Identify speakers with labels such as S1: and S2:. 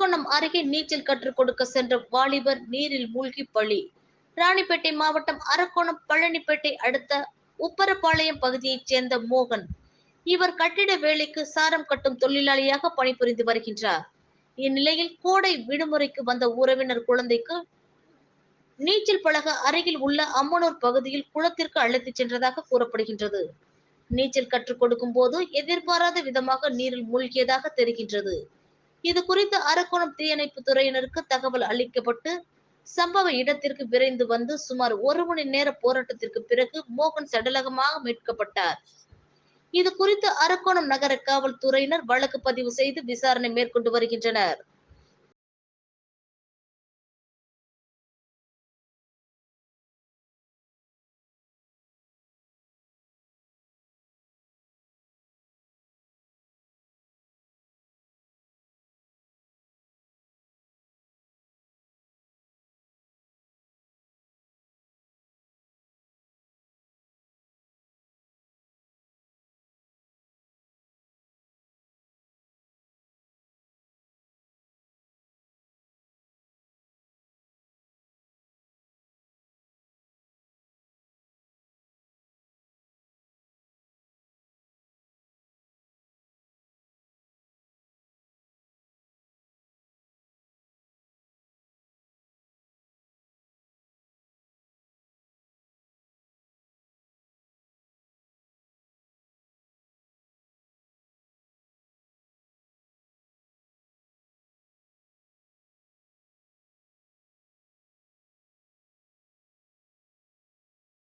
S1: அரக்கோணம் அருகே நீச்சல் கற்றுக் கொடுக்க சென்ற வாலிபர் நீரில் மூழ்கி பலி. ராணிப்பேட்டை மாவட்டம் அரக்கோணம் பழனிப்பேட்டை அடுத்த உப்பரப்பாளையம் பகுதியைச் சேர்ந்த மோகன். இவர் கட்டிட வேலைக்கு சாரம் கட்டும் தொழிலாளியாக பணிபுரிந்து வருகின்றார். இந்நிலையில் கோடை விடுமுறைக்கு வந்த உறவினர் குழந்தைக்கு நீச்சல் பழக அருகில் உள்ள அம்மனூர் பகுதியில் குளத்திற்கு அழைத்துச் சென்றதாக கூறப்படுகின்றது. நீச்சல் கற்றுக் கொடுக்கும் போது எதிர்பாராத விதமாக நீரில் மூழ்கியதாக தெரிகின்றது. இது குறித்து அரக்கோணம் தீயணைப்பு துறையினருக்கு தகவல் அளிக்கப்பட்டு சம்பவ இடத்திற்கு விரைந்து வந்து சுமார் ஒரு மணி நேர போராட்டத்திற்கு பிறகு மோகன் சடலகமாக மீட்கப்பட்டார். இது குறித்து அரக்கோணம் நகர காவல்துறையினர் வழக்கு பதிவு செய்து விசாரணை மேற்கொண்டு வருகின்றனர்.